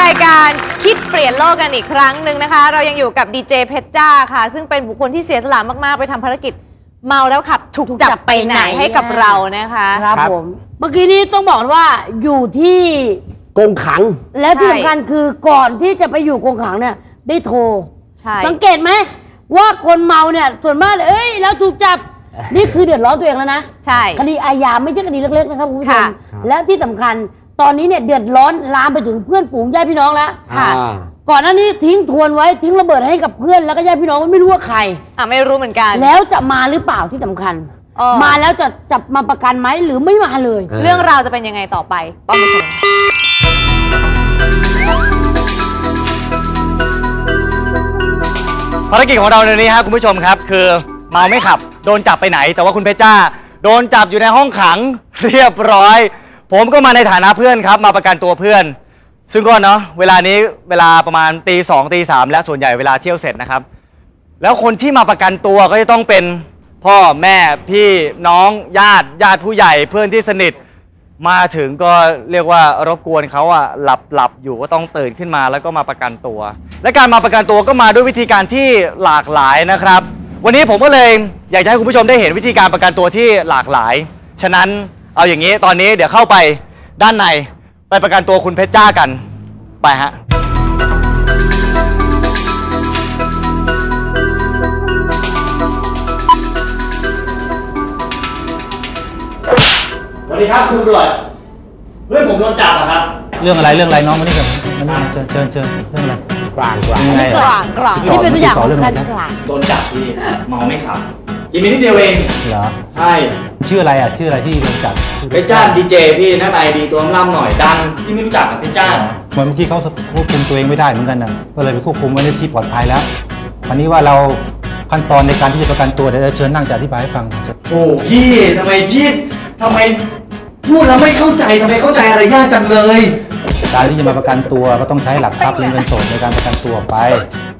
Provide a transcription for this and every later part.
รายการคิดเปลี่ยนโลกกันอีกครั้งหนึ่งนะคะ เรายังอยู่กับดีเจเพชรจ้าค่ะ ซึ่งเป็นบุคคลที่เสียสละมากๆ ไปทำภารกิจเมาแล้วขับถูกจับไปไหนให้กับเรานะคะครับครับผม เมื่อกี้นี้ต้องบอกว่าอยู่ที่กงขัง และที่ใช่สำคัญคือก่อนที่จะไปอยู่กรงขังเนี่ย ได้โทรใช่สังเกตไหมว่าคนเมาเนี่ยส่วนมากเอ้ยแล้วถูกจับนี่คือเดือดร้อนตัวเองแล้วนะใช่คดีอาญาไม่ใช่คดีเล็กๆนะครับคุณผู้ชค่ะมและที่สำคัญ ตอนนี้เนี่ยเดือดร้อนลามไปถึงเพื่อนฝูงญาติพี่น้องแล้วค่ะ อ่าก่อนหน้านี้ทิ้งทวนไว้ทิ้งระเบิดให้กับเพื่อนแล้วก็ญาติพี่น้องไม่รู้ว่าใคร อะไม่รู้เหมือนกัน แล้วจะมาหรือเปล่าที่สำคัญ เออ มาแล้วจะจับมาประกันไหมหรือไม่มาเลยเออเรื่องราวจะเป็นยังไงต่อไปต้องไปชมภารกิจของเราในนี้ครับคุณผู้ชมครับ คือเมาไม่ขับ โดนจับไปไหน แต่ว่าคุณเพชรจ้า โดนจับอยู่ในห้องขัง เรียบร้อย ผมก็มาในฐานะเพื่อนครับ มาประกันตัวเพื่อน ซึ่งก็เนาะเวลานี้เวลาประมาณตีสองตีสามและส่วนใหญ่เวลาเที่ยวเสร็จนะครับ แล้วคนที่มาประกันตัวก็จะต้องเป็นพ่อแม่พี่น้องญาติญาติผู้ใหญ่เพื่อนที่สนิท มาถึงก็เรียกว่ารบกวนเขาอะหลับหลับอยู่ก็ต้องตื่นขึ้นมาแล้วก็มาประกันตัว และการมาประกันตัวก็มาด้วยวิธีการที่หลากหลายนะครับ วันนี้ผมก็เลยอยากจะให้คุณผู้ชมได้เห็นวิธีการประกันตัวที่หลากหลาย ฉะนั้น เอาอย่างนี้ตอนนี้เดี๋ยวเข้าไปด้านในไปประกันตัวคุณเพชรจ้ากัน ไปฮะ สวัสดีครับคุณตำรวจเพื่อนผมโดนจับอะครับ เรื่องอะไรเรื่องอะไรน้องมานี่กับมานี่เชิญเชิญเชิญเรื่องอะไรกลางกลางยังไงกอะลางกลางต่อนี่เป็นตัวอย่างต่ขอองเรื่องอะไรการนะกลางโดนจับที่เมาไม่ขับ อีกนิดเดียวเอง เหรอ ใช่ชื่ออะไรอะ ชื่ออะไรที่โดนจับเพชรจ้าดีเจพี่หน้าตาดีตัวล่ำๆหน่อยดังที่ไม่รู้จักกับเพชรจ้าเหมือนเมื่อกี้เขาควบคุมตัวเองไม่ได้เหมือนกันนะก็เลยไปควบคุมไว้ในที่ปลอดภัยแล้ววันนี้ว่าเราขั้นตอนในการที่จะประกันตัวเดี๋ยวเชิญนั่งจะอธิบายให้ฟังโอ้พี่ทำไมพี่ทำไมพูดแล้วไม่เข้าใจทำไมเข้าใจอะไรยากจังเลย การที่จะมาประกันตัวก็ต้องใช้หลักทรัพย์เป็นเงินสดในการประกันตัวออกไป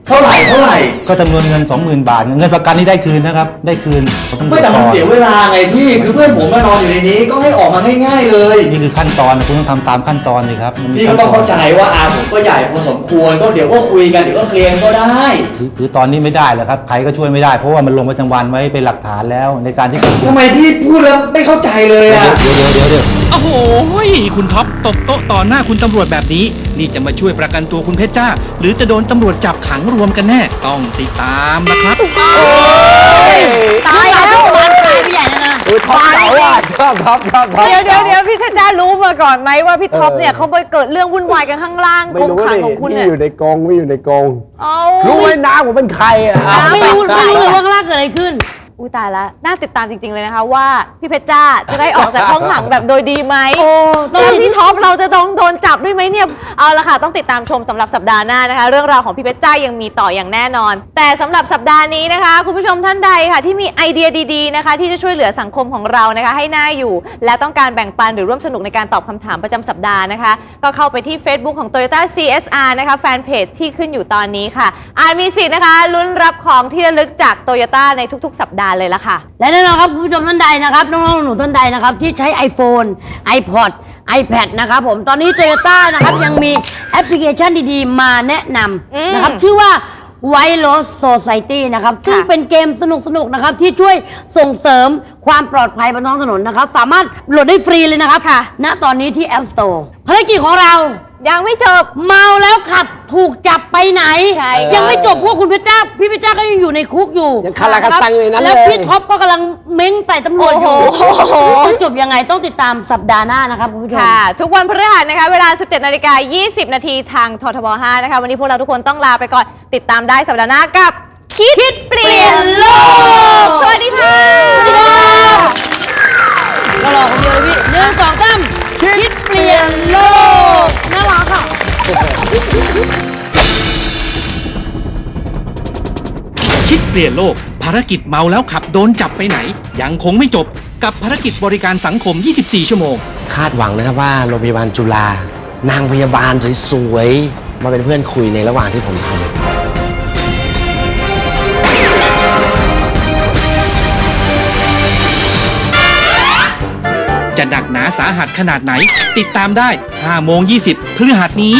เท่าไหร่เท่าไหร่ก็จำนวนเงิน 20,000 บาท เงินประกันนี่ได้คืนนะครับ ได้คืนต้องไม่แต่มันก่อเสียเวลาไงพี่คือเพื่อนผมมานอนอยู่ในนี้ก็ให้ออกมาง่ายๆเลยนี่คือขั้นตอนนะคุณต้องทำตามขั้นตอนเลยครับมันมีพี่ก็ต้องเข้าใจว่าอาผมก็ใหญ่พอสมควรก็เดี๋ยวก็คุยกันเดี๋ยวก็เคลียร์ก็ได้ คือคือตอนนี้ไม่ได้แล้วครับใครก็ช่วยไม่ได้เพราะว่ามันลงประจำวันไว้เป็นหลักฐานแล้วในการที่ทำไมพี่พูดแล้วไม่เข้าใจเลยอะ เดี๋ยวเดี๋ยวเดี๋ยวเดี๋ยว โอ้โห คุณท็อปตบโต๊ะต่อหน้าคุณตำรวจแบบนี้ นี่จะมาช่วยประกันตัวคุณเพชรจ้า หรือจะโดนตำรวจจับขังรวมกันแน่ ต้องติดตามนะครับตายแล้วบานตายไปใหญ่แล้วนะเออท็อปเก๋าอะชอบท็อปชอบท็อปเดี๋ยวเดี๋ยวเดี๋ยวพี่ชาจ้ารู้มาก่อนไหมว่าพี่ท็อปเนี่ยเขาไปเกิดเรื่องวุ่นวายกันข้างล่างไม่กรมรู้ขังดิของคุณพี่เนี่ยอยู่ในกรงพี่อยู่ในกรงเอารู้ไหมน้าผมเป็นใครอะไม่รู้ไม่รู้เลยว่าข้างล่างเกิดอะไรขึ้น อุ้ยตายละน่าติดตามจริง ๆ เลยนะคะว่า พี่เพชรจ้าจะได้ออกจากห้องขังแบบโดยดีไหมโอ้ต้องแล้วพี่ท็อปเราจะต้องโดนจับด้วยไหมเนี่ย เอาละค่ะต้องติดตามชมสำหรับสัปดาห์หน้านะคะ เรื่องราวของพี่เพชรจ้ายังมีต่ออย่างแน่นอน แต่สำหรับสัปดาห์นี้นะคะ คุณผู้ชมท่านใดค่ะ ที่มีไอเดียดีๆนะคะ ที่จะช่วยเหลือสังคมของเรานะคะ ให้น่าอยู่ และต้องการแบ่งปันหรือร่วมสนุกในการตอบคำถามประจำสัปดาห์นะคะ ก็เข้าไปที่ Facebook ของ Toyota CSR นะคะแฟนเพจที่ขึ้นอยู่ตอนนี้ค่ะอาจมีสิทธิ์นะคะลุ้นรับของที่ระลึกจาก Toyota ในทุก ๆ สัปดาห์เลยละค่ะ และแน่นอนครับคุณผู้ชมท่านใดนะครับน้องๆหนูๆท่านใดนะครับ ที่ใช้ iPhone iPod iPad นะครับผมตอนนี้ Toyota นะครับยังมีแอปพลิเคชันดีๆ มาแนะนอืมำนะครับ ชื่อว่า White Rose Society นะครับ ซึ่งเป็นเกมสนุกๆนะครับ ที่ช่วยส่งเสริมความปลอดภัยบนท้องถนนนะครับ สามารถโหลดได้ฟรีเลยนะครับค่ะณตอนนี้ที่ App Store ภารกิจของเรา ยังไม่จบ เมาแล้วขับถูกจับไปไหน ใช่ยังไม่จบเพราะว่าคุณเพชรจ้าพี่เพชรจ้าก็ยังอยู่ในคุกอยู่ยังคาราคาซังอยู่ในนั้นเลแล้วยพี่ท็อปก็กำลังเม้งใส่ตำรวจอยู่โอ้โห จะจบยังไงต้องติดตามสัปดาห์หน้านะครับคุณผู้ชม ค่ะ ทุกวันพฤหัสนะคะ เวลา 17นาฬิกา20 นาทีทางททบ 5 นะคะ วันนี้พวกเราทุกคนต้องลาไปก่อน ติดตามได้สัปดาห์หน้ากับ คิดเปลี่ยนโลก สวัสดีค่ะสวัสดีค่ะก็รอคนเดียวเลยพี่หนึ่งสองสาม คิดเปลี่ยนโลก น่ารักอะ คิดเปลี่ยนโลก ภารกิจเมาแล้วขับโดนจับไปไหน ยังคงไม่จบกับภารกิจบริการสังคม 24 ชั่วโมง คาดหวังนะครับว่าโรงพยาบาลจุฬานางพยาบาลสวยๆ มาเป็นเพื่อนคุยในระหว่างที่ผมทำาสาหัสขนาดไหน ติดตามได้5โมง20พฤหัสนี้